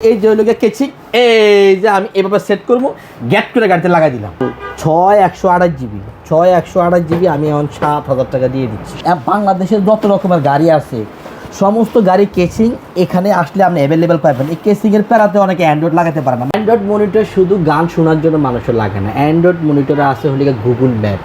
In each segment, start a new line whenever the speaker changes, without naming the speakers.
এই যে গিয়ে কেচি, এই যে আমি এভাবে সেট করব গ্যাট করে গাড়িতে লাগাই দিলাম। ছয় একশো আঠাশ জিবি ছয় একশো আঠাশ জিবি আমি এখন সাত হাজার টাকা দিয়ে দিচ্ছি। বাংলাদেশের যত রকমের গাড়ি আছে, সমস্ত গাড়ি কেচিং এখানে আসলে আপনি অ্যাভেলেবেল পাবেন। এই কেচিংয়ের প্যারাতে অনেকে অ্যান্ড্রয়েড লাগাতে পারে না। অ্যান্ড্রয়েড মনিটর শুধু গান শোনার জন্য মানুষের লাগে না। অ্যান্ড্রয়েড মনিটরে আছে হলে গুগল ম্যাপ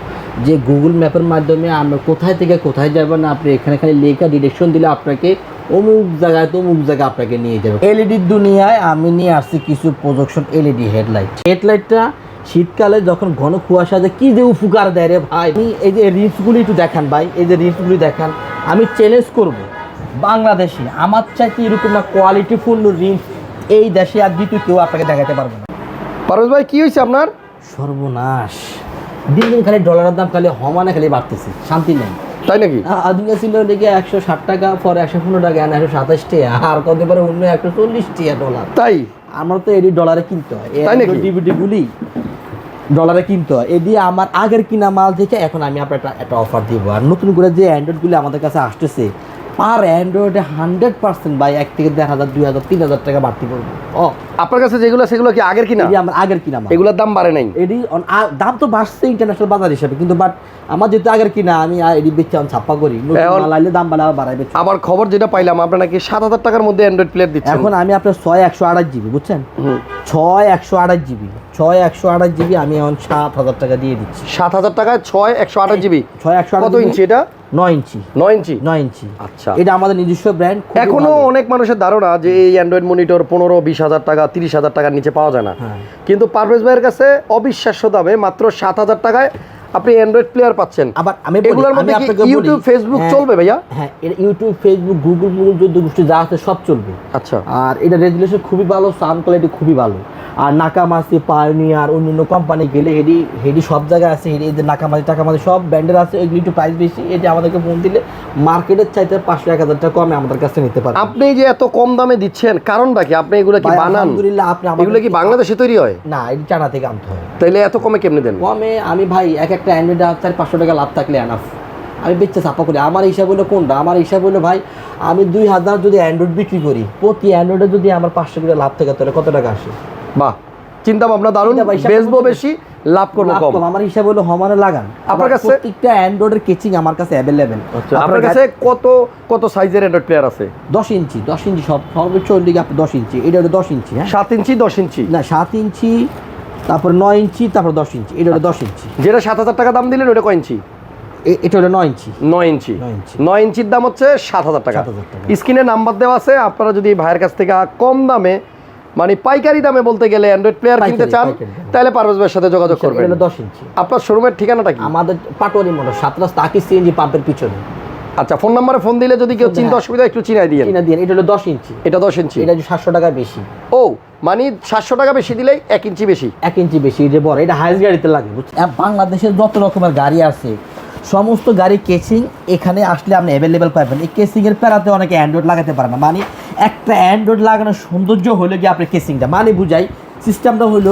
যে গুগল ম্যাপের মাধ্যমে আমরা কোথায় থেকে কোথায় যাবেন আপনি এখানে খালি লেখা ডিরেকশন দিলে আপনাকে অমুক জায়গায় তো অমুক জায়গায় আপনাকে নিয়ে যাবে। এলইডির দুনিয়ায় আমি নিয়ে আসছি কিছু প্রজেকশন এলইডি হেডলাইট হেডলাইটটা শীতকালে যখন ঘন কুয়াশা যে কি যে উপকার দেয় রে ভাই? আমি এই যে রিলসগুলি একটু দেখান ভাই এই যে রিলসগুলি দেখান। আমি চ্যালেঞ্জ করব বাংলাদেশে। আমার চাইতে এরকম না কোয়ালিটিফুল রিলস এই দেশে আর দ্বিতীয় কেউ আপনাকে দেখাতে পারবে না।
পারভেজ ভাই কি হয়েছে আপনার?
সর্বনাশ। দিন দিন খালি ডলারের দাম খালি হমানে খালি বাড়তেছে শান্তি নেই।
তাই নাকি?
আদিকা ছিল দেখি একশো ষাট টাকা পরে একশো পনেরো টাকা আর একশো সাতাশ টাকা আর কত পারে অন্য একশো চল্লিশ টাকা ডলার
তাই?
আমার তো এডি ডলারে কিনতে হয়।
তাই নাকি?
ডিভিডিগুলি ডলারে কিনতে হয়। এডি আমার আগের কিনা মাল থেকে এখন আমি আপনার একটা একটা অফার দিব। আর নতুন করে যে অ্যান্ড্রয়েডগুলি আমাদের কাছে আসতেছে পার অ্যান্ড্রয়েডে হান্ড্রেড পার্সেন্ট বাই এক থেকে দেড় হাজার দুই হাজার তিন হাজার টাকা বাড়তি পড়বে। ও
আপনার কাছে যেগুলো সেগুলো কি আগের কিনা?
আমার আগের কিনা
এগুলোর দাম বাড়ে নাই?
এডি অন- দাম তো বাড়ছে ইন্টারন্যাশনাল বাজার হিসাবে কিন্তু বাট আমার যেহেতু আগের কিনা আমি এডি বেচে আমি ছাপ্পা করি। আইলে দাম বাড়া বাড়াই বেচি।
আবার খবর যেটা পাইলাম আপনার নাকি সাত হাজার টাকার মধ্যে অ্যান্ড্রয়েড প্লেয়ার দিচ্ছেন।
এখন আমি আপনার ছয় একশো আঠাশ জিবি বুঝছেন? ছয় একশো আঠাশ জিবি। ছয় একশো আঠাশ জিবি আমি এখন সাত হাজার টাকা দিয়ে দিচ্ছি।
সাত হাজার টাকায় ছয় একশো আঠাশ জিবি?
ছয় একশো
কত ইঞ্চি এটা?
নয় ইঞ্চি।
নয় ইঞ্চি?
নয় ইঞ্চি।
আচ্ছা।
এটা আমাদের নিজস্ব ব্র্যান্ড
এখনও অনেক মানুষের ধারণা যে এই অ্যান্ড্রয়েড মনিটর পনেরো বিশ হাজার টাকা তিরিশ হাজার টাকার নিচে পাওয়া যায় না।
হ্যাঁ।
কিন্তু পারভেজ ভাইয়ের কাছে অবিশ্বাস্য দামে মাত্র সাত হাজার টাকায় আপনি অ্যান্ড্রয়েড প্লেয়ার পাচ্ছেন।
আবার আমি
এগুলোর মধ্যে ইউটিউব ফেসবুক
হ্যাঁ,
চলবে ভাইয়া?
হ্যাঁ এটা ইউটিউব ফেসবুক গুগল মুগল যুদ্ধ গোষ্ঠী যা আছে সব চলবে।
আচ্ছা।
আর এটা রেজুলেশন খুবই ভালো সাউন্ড কোয়ালিটি খুবই ভালো। আর নাকামাসি পায়োনিয়ার অন্যান্য কোম্পানি গেলে হেডি হেডি সব জায়গায় আছে হেডি এদের নাকামাসি টাকামাসি সব ব্র্যান্ডের আছে এগুলি একটু প্রাইস বেশি এটা আমাদেরকে ফোন দিলে মার্কেটের চাইতে পাঁচশো এক হাজার টাকা কমে আমাদের কাছে নিতে পারে
আপনি যে এত কম দামে দিচ্ছেন কারণটা কি? আপনি এগুলো কি বানান?
আলহামদুলিল্লাহ আপনি আমাদের-
এগুলো কি বাংলাদেশে তৈরি হয়?
না এটি চায়না থেকে আনতে হয়।
তাহলে এত কমে কেমনে দেন?
কমে আমি ভাই এক এক একটা অ্যান্ড্রয়েড চার পাঁচশো টাকা লাভ থাকলে এনাফ আমি বেচতে চাপা করি। আমার হিসাব হলো কোনটা? আমার হিসাব হলো ভাই আমি দুই হাজার যদি অ্যান্ড্রয়েড বিক্রি করি প্রতি অ্যান্ড্রয়েডে যদি আমার পাঁচশো করে লাভ থাকে তাহলে কত টাকা আসে?
বাহ চিন্তা ভাবনা দারুণ। বেচবো বেশি লাভ করব কম।
আমার হিসাব হলো হমানে লাগান।
আপনার কাছে-
প্রত্যেকটা অ্যান্ড্রয়েডের কেচিং আমার কাছে অ্যাভেলেবেল
আপনার কাছে কত কত সাইজের অ্যান্ড্রয়েড প্লেয়ার আছে?
দশ ইঞ্চি দশ ইঞ্চি সব সর্বোচ্চ দিকে আপনি দশ ইঞ্চি। এটা হলো দশ ইঞ্চি হ্যাঁ?
সাত ইঞ্চি দশ ইঞ্চি?
না সাত ইঞ্চি তারপর নয় ইঞ্চি তারপর দশ ইঞ্চি। এটা হলো দশ ইঞ্চি।
যেটা সাত হাজার টাকা দাম দিলেন ওটা কয় ইঞ্চি?
এটা হলো নয় ইঞ্চি।
নয় ইঞ্চি।
নয়
ইঞ্চির দাম হচ্ছে সাত হাজার টাকা।
7,000
স্ক্রিনে নাম্বার দেওয়া আছে আপনারা যদি ভাইয়ের কাছ থেকে কম দামে মানে পাইকারি দামে বলতে গেলে অ্যান্ড্রয়েড প্লেয়ার কিনতে চান তাহলে পারভেজ ভাইয়ের সাথে যোগাযোগ করবেন।
হলো দশ ইঞ্চি।
আপনার শোরুমের ঠিকানাটা কি?
আমাদের পাটোয়ারি মোটর সাত রাস্তা আকি সিএনজি পাম্পের পিছনে।
আচ্ছা ফোন নাম্বারে ফোন দিলে যদি কেউ চিন্তা
হ্যাঁ।
অসুবিধা একটু চিনাই দিয়ে
কিনা দিয়ে এটা হলো দশ ইঞ্চি।
এটা দশ ইঞ্চি।
এটা সাতশো টাকা বেশি।
ও মানে সাতশো টাকা বেশি দিলেই এক ইঞ্চি বেশি।
এক ইঞ্চি বেশি যে বড় এটা হাইস গাড়িতে লাগে বাংলাদেশের যত রকমের গাড়ি আছে সমস্ত গাড়ি কেচিং এখানে আসলে আপনি অ্যাভেলেবেল পাবেন। এই কেসিংয়ের প্যারাতে অনেকে অ্যান্ড্রয়েড লাগাতে পারে না। মানে একটা অ্যান্ড্রয়েড লাগানোর সৌন্দর্য হলো গিয়ে আপনার কেসিংটা মানে বুঝাই সিস্টেমটা হলো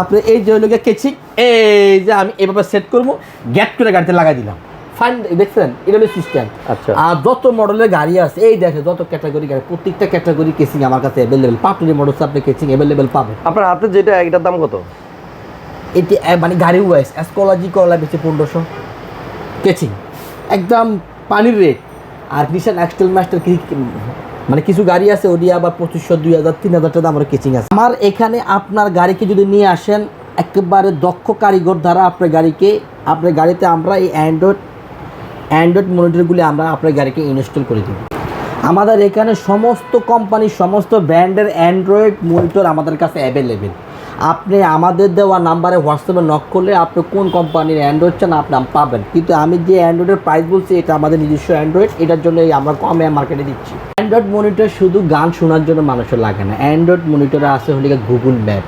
আপনি এই যে হলো গিয়ে কেচিং এই যে আমি এভাবে সেট করব গ্যাট করে গাড়িতে লাগাই দিলাম। ফাইন দেখছেন এটা হলো সিস্টেম
আচ্ছা।
আর যত মডেলের গাড়ি আছে এই দেখে যত ক্যাটাগরি গাড়ি প্রত্যেকটা ক্যাটাগরি কেসিং আমার কাছে অ্যাভেলেবেল পাটুরি মডেলস আপনি কেসিং অ্যাভেলেবেল পাবেন।
আপনার হাতে যেটা এটার দাম কত?
এটি মানে গাড়ি ওয়াইজ অ্যাসকোলজি করলা বেশি পনেরোশো। কেচিং একদম পানির রেট আর নিশান এক্সটেল মাস্টার কি মানে কিছু গাড়ি আছে ওডি আবার পঁচিশশো দুই হাজার তিন হাজার টাকা আমার কেচিং আছে। আমার এখানে আপনার গাড়িকে যদি নিয়ে আসেন একেবারে দক্ষ কারিগর দ্বারা আপনার গাড়িকে আপনার গাড়িতে আমরা এই অ্যান্ড্রয়েড অ্যান্ড্রয়েড মনিটরগুলি আমরা আপনার গাড়িকে ইনস্টল করে দেব। আমাদের এখানে সমস্ত কোম্পানির সমস্ত ব্র্যান্ডের অ্যান্ড্রয়েড মনিটর আমাদের কাছে অ্যাভেলেবেল আপনি আমাদের দেওয়া নাম্বারে হোয়াটসঅ্যাপে নক করলে আপনি কোন কোম্পানির অ্যান্ড্রয়েড চান আপনি পাবেন। কিন্তু আমি যে অ্যান্ড্রয়েডের প্রাইস বলছি, এটা আমাদের নিজস্ব অ্যান্ড্রয়েড এটার জন্য আমরা কমে মার্কেটে দিচ্ছি। অ্যান্ড্রয়েড মনিটর শুধু গান শোনার জন্য মানুষের লাগে না। অ্যান্ড্রয়েড মনিটরে আছে হলে গুগল ম্যাপ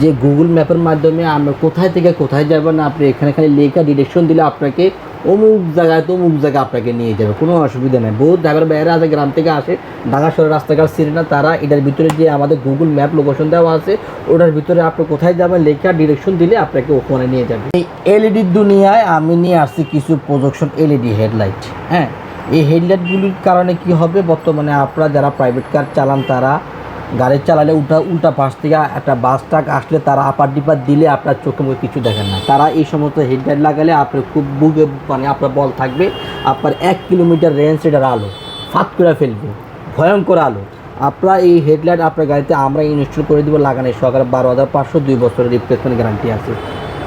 যে গুগল ম্যাপের মাধ্যমে আমরা কোথায় থেকে কোথায় যাবেন আপনি এখানে খালি লেখা ডিরেকশন দিলে আপনাকে অমুক জায়গায় তো অমুক জায়গায় আপনাকে নিয়ে যাবে, কোনো অসুবিধা নেই। বহুত ঢাকার বাইরে আছে, গ্রাম থেকে আসে, ঢাকা শহরের রাস্তাঘাট চিনে না তারা, এটার ভিতরে যে আমাদের গুগল ম্যাপ লোকেশন দেওয়া আছে, ওটার ভিতরে আপনি কোথায় যাবেন লেখা ডিরেকশন দিলে আপনাকে ওখানে নিয়ে যাবে। এই এলইডির দুনিয়ায় আমি নিয়ে আসছি কিছু প্রজেকশন এলইডি হেডলাইট হ্যাঁ? এই হেডলাইটগুলির কারণে কি হবে? বর্তমানে আপনারা যারা প্রাইভেট কার চালান, তারা গাড়ি চালালে উল্টা উল্টা পাশ থেকে একটা বাস ট্রাক আসলে তারা আপার ডিপার দিলে আপনার চোখে মুখে কিছু দেখেন না। তারা এই সমস্ত হেডলাইট লাগালে আপনার খুব বুকে মানে আপনার বল থাকবে, আপনার এক কিলোমিটার রেঞ্জ এটার আলো ফাঁক করে ফেলবে, ভয়ঙ্কর আলো। আপনার এই হেডলাইট আপনার গাড়িতে আমরা ইনস্টল করে দিব, লাগানোর সহকারে বারো হাজার পাঁচশো দুই বছরের রিপ্লেসমেন্ট গ্যারান্টি আছে।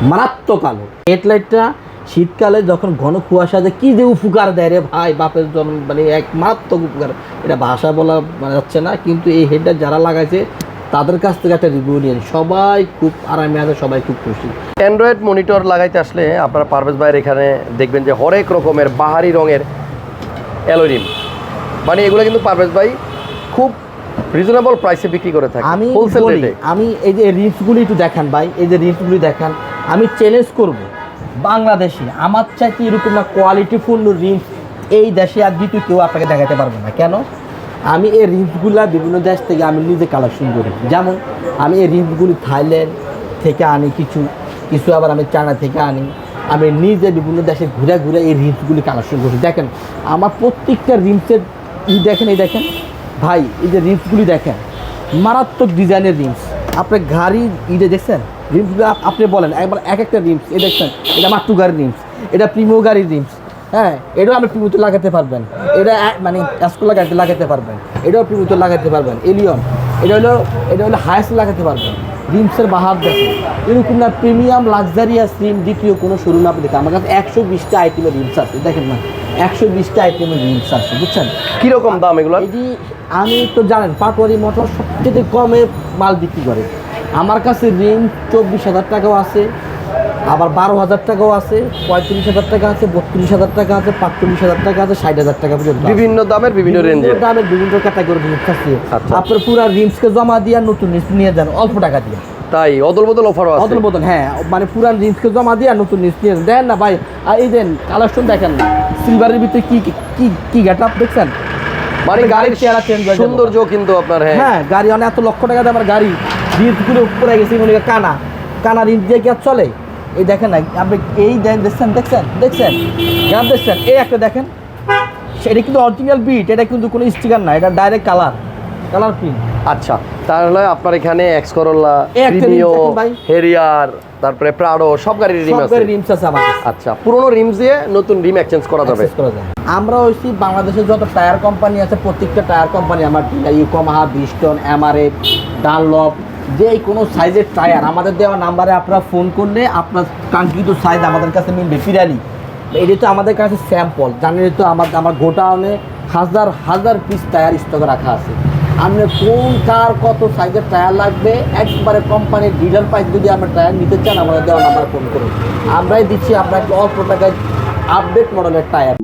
মারাত্মক আলো। হেডলাইটটা শীতকালে যখন ঘন কুয়াশা যে কী যে উপকার দেয় রে ভাই বাপের জন্ম মানে এক মারাত্মক উপকার। এটা ভাষা বলা যাচ্ছে না কিন্তু এই হেডটা যারা লাগাইছে তাদের কাছ থেকে একটা রিভিউ নিন সবাই খুব আরামে আছে সবাই খুব খুশি।
অ্যান্ড্রয়েড মনিটর লাগাইতে আসলে আপনারা পারভেজ ভাইয়ের এখানে দেখবেন যে হরেক রকমের বাহারি রঙের অ্যালোরিম মানে এগুলো কিন্তু পারভেজ ভাই খুব রিজনেবল প্রাইসে বিক্রি করে থাকে
আমি আমি এই যে রিলসগুলি একটু দেখান ভাই এই যে রিলসগুলি দেখান আমি চ্যালেঞ্জ করব। বাংলাদেশে। আমার চাইতে এরকম না কোয়ালিটিফুল রিলস এই দেশে আর দ্বিতীয় কেউ আপনাকে দেখাতে পারবে না। কেন? আমি এই রিলসগুলা বিভিন্ন দেশ থেকে আমি নিজে কালেকশন করি। যেমন, আমি এই রিলসগুলি থাইল্যান্ড থেকে আনি কিছু কিছু আবার আমি চায়না থেকে আনি। আমি নিজে বিভিন্ন দেশে ঘুরে ঘুরে এই রিলসগুলি কালেকশন করি। দেখেন, আমার প্রত্যেকটা রিলসের ই দেখেন, এই দেখেন। ভাই, এই যে রিলসগুলি দেখেন, মারাত্মক ডিজাইনের রিমস আপনি গাড়ি ইডে দেখছেন? রিমসগুলো আপনি বলেন একবার এক একটা রিমস এ দেখছেন এটা মাট্টু গাড়ির রিমস এটা প্রিমো গাড়ির রিমস হ্যাঁ এটাও আপনি প্রিমোতে লাগাতে পারবেন এটা মানে অ্যাসকোলা গাড়িতে লাগাতে পারবেন এটাও প্রিমোতে লাগাতে পারবেন এলিয়ন এটা হলো এটা হলো হায়েস্ট লাগাতে পারবেন রিমসের বাহার দেখেন এরকম না প্রিমিয়াম লাক্সারিয়াস রিম দ্বিতীয় কোনো শোরুম আপনি দেখেন আমার কাছে একশো বিশটা আইটেমের রিমস আছে দেখেন না একশো বিশটা আইটেমের রিমস আছে বুঝছেন?
কীরকম দাম এগুলো
এটি আমি তো জানেন পাটোয়ারি মোটর সবচেয়ে কমে মাল বিক্রি করে। আমার কাছে ঋণ চব্বিশ হাজার টাকাও আছে আবার বারো হাজার টাকাও আছে পঁয়ত্রিশ হাজার টাকা আছে বত্রিশ হাজার টাকা আছে পাঁচচল্লিশ হাজার টাকা আছে ষাট হাজার টাকা পর্যন্ত।
বিভিন্ন দামের বিভিন্ন রেঞ্জের
দামের বিভিন্ন ক্যাটাগরি রিমস আছে।
আচ্ছা।
আপনার পুরো রিমসকে জমা দিয়ে নতুন রিমস নিয়ে যান অল্প টাকা দিয়ে।
তাই অদল বদল অফার আছে।
অদল বদল হ্যাঁ মানে পুরান রিমসকে জমা দিয়ে নতুন রিমস নিয়ে যান। দেন না ভাই এই দেন কালেকশন দেখেন না সিলভারের ভিতরে কি কি কি গেট আপ দেখছেন?
মানে গাড়ির
গাড়ির চেহারা হয়ে যাবে।
সৌন্দর্য কিন্তু আপনার হ্যাঁ।
হ্যাঁ গাড়ি অনেক এত লক্ষ টাকা দিয়ে আমার গাড়ি। গেছে মনে কানা। দিয়ে কি আর চলে? এই দেখেন না আপনি এই দেখছেন দেখছেন দেখছেন? গ্রাম দেখছেন? এই একটা দেখেন। এটা কিন্তু অরিজিনাল বিট এটা কিন্তু কোনো স্টিকার না এটা ডাইরেক্ট কালার কালার প্রিন্ট
আচ্ছা তাহলে আপনার এখানে এক্স করোলা প্রিমিও হেরিয়ার তারপরে প্রাডো সব গাড়ির রিম আছে।
রিমস আছে আমার
আচ্ছা পুরোনো রিমস দিয়ে নতুন রিম এক্সচেঞ্জ করা যাবে।
আমরা হচ্ছি বাংলাদেশের যত টায়ার কোম্পানি আছে প্রত্যেকটা টায়ার কোম্পানি আমার ইউকোমাহা বিস্টন এমআরএফ ডানলপ যে কোনো সাইজের টায়ার, আমাদের দেওয়া নাম্বারে আপনারা ফোন করলে আপনার কাঙ্ক্ষিত সাইজ আমাদের কাছে মিলবে। ফিরালি এটা তো আমাদের কাছে স্যাম্পল জানেন তো আমার আমার গোটাউনে হাজার হাজার পিস টায়ার স্টকে রাখা আছে। আপনি কোন, কার কত সাইজের টায়ার লাগবে, একবারে কোম্পানির ডিলার প্রাইস যদি আপনার টায়ার নিতে চান, আমাদের দেওয়া নাম্বারে ফোন করুন। আমরাই দিচ্ছি আপনাকে অল্প টাকায় আপডেট মডেলের টায়ার।